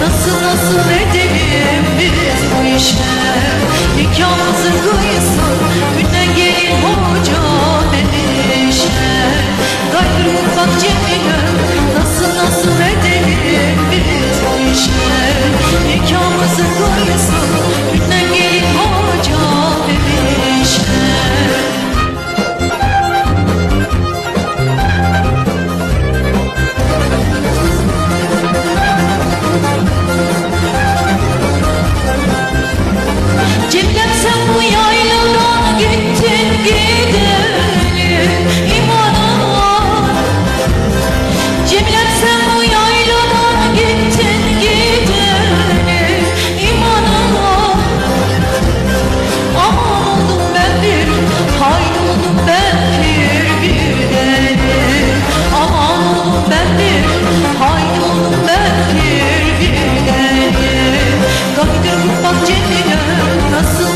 Nasıl nasıl edelim biz bu işe Nikahımızı kıysın gelin hoca dedi Gayrı mutlak cemile Nasıl nasıl edelim biz bu işe Nikahımızı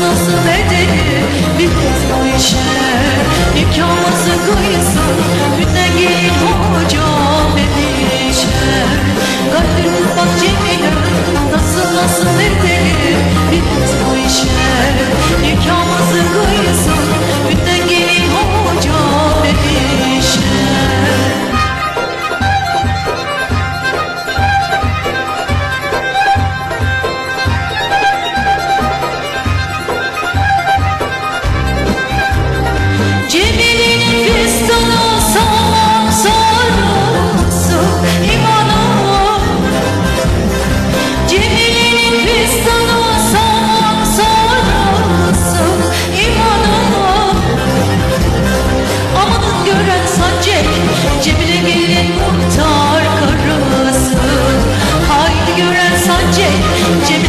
nasıl bedeli bir bu işe nikah Jimmy.